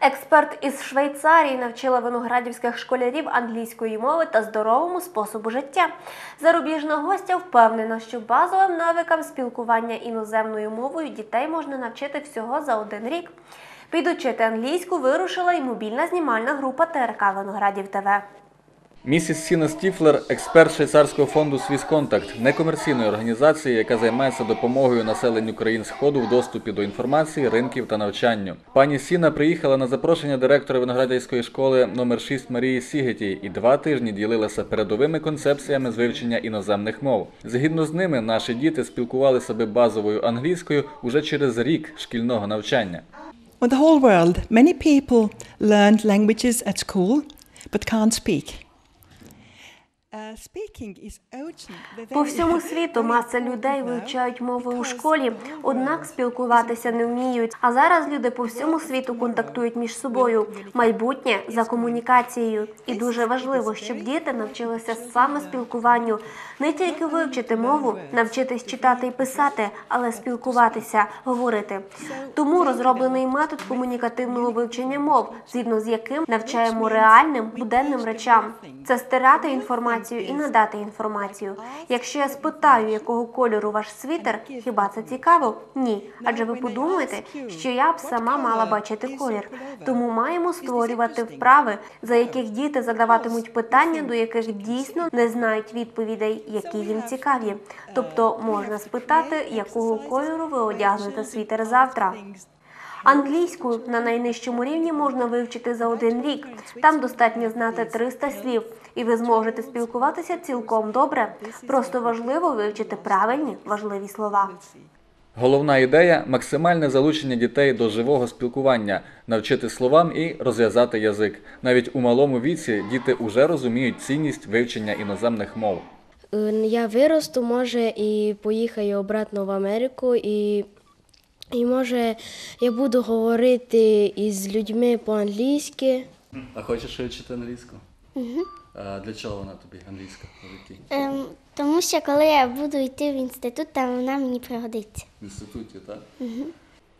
Експерт із Швейцарії навчила виноградівських школярів англійської мови та здоровому способу життя. Зарубіжна гостя впевнена, що базовим навикам спілкування іноземною мовою дітей можна навчити всього за один рік. Підучити англійську вирушила й мобільна знімальна група ТРК Виноградів ТВ. Місіс Сіна Стіфлер, експерт швейцарського фонду «Свісконтакт», некомерційної організації, яка займається допомогою населенню країн Сходу в доступі до інформації, ринків та навчанню. Пані Сіна приїхала на запрошення директора виноградівської школи номер 6 Марії Сігеті і два тижні ділилася передовими концепціями з вивчення іноземних мов. Згідно з ними, наші діти спілкували себе базовою англійською уже через рік шкільного навчання. On the whole world, many people learned languages at school but can't. По всьому світу маса людей вивчають мови у школі, однак спілкуватися не вміють. А зараз люди по всьому світу контактують між собою. Майбутнє за комунікацією. І дуже важливо, щоб діти навчилися саме спілкуванню, не тільки вивчити мову, навчитись читати і писати, але спілкуватися, говорити. Тому розроблений метод комунікативного вивчення мов, згідно з яким навчаємо реальним буденним речам. Це стирати інформацію і надати інформацію. Якщо я спитаю, якого кольору ваш світер, хіба це цікаво? Ні. Адже ви подумаєте, що я б сама мала бачити колір. Тому маємо створювати вправи, за яких діти задаватимуть питання, до яких дійсно не знають відповідей, які їм цікаві. Тобто можна спитати, якого кольору ви одягнете світер завтра. Англійську на найнижчому рівні можна вивчити за один рік. Там достатньо знати 300 слів, і ви зможете спілкуватися цілком добре. Просто важливо вивчити правильні важливі слова. Головна ідея максимальне залучення дітей до живого спілкування, навчити словам і розв'язати язик. Навіть у малому віці діти уже розуміють цінність вивчення іноземних мов. Е, Я виросту, може, і поїхаю обратно в Америку, і, і може я буду говорити із людьми по-англійськи. А хочеш вивчити англійську? Угу. А для чого вона тобі англійська житті? Ем, тому що коли я буду йти в інститут, там вона мені пригодиться. В інституті, так? Угу.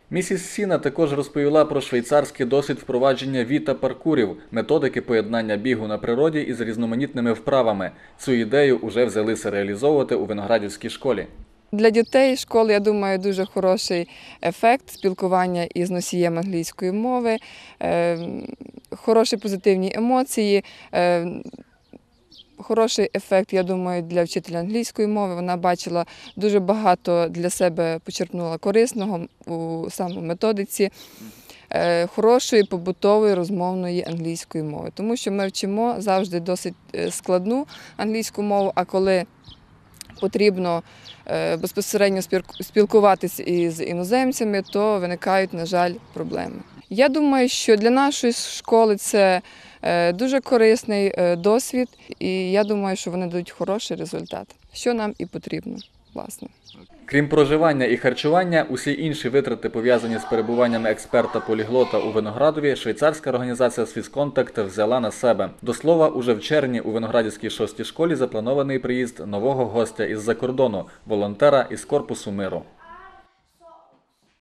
Місіс Сіна також розповіла про швейцарський досвід впровадження віта паркурів, методики поєднання бігу на природі із різноманітними вправами. Цю ідею уже взялися реалізовувати у виноградівській школі. Для дітей школи, я думаю, дуже хороший ефект спілкування із носієм англійської мови, е, хороші позитивні емоції. е, Хороший ефект, я думаю, для вчителя англійської мови. Вона бачила дуже багато для себе почерпнула корисного у саме методиці е, хорошої побутової розмовної англійської мови. Тому що ми вчимо завжди досить складну англійську мову, а коли потрібно е, безпосередньо спілкуватися із іноземцями, то виникають, на жаль, проблеми. Я думаю, що для нашої школи це е, дуже корисний е, досвід, і я думаю, що вони дадуть хороший результат, що нам і потрібно, власне. Крім проживання і харчування, усі інші витрати, пов'язані з перебуванням експерта-поліглота у Виноградові, швейцарська організація «Свісконтакт» взяла на себе. До слова, уже в червні у Виноградівській шостій школі запланований приїзд нового гостя із-за кордону – волонтера із Корпусу миру.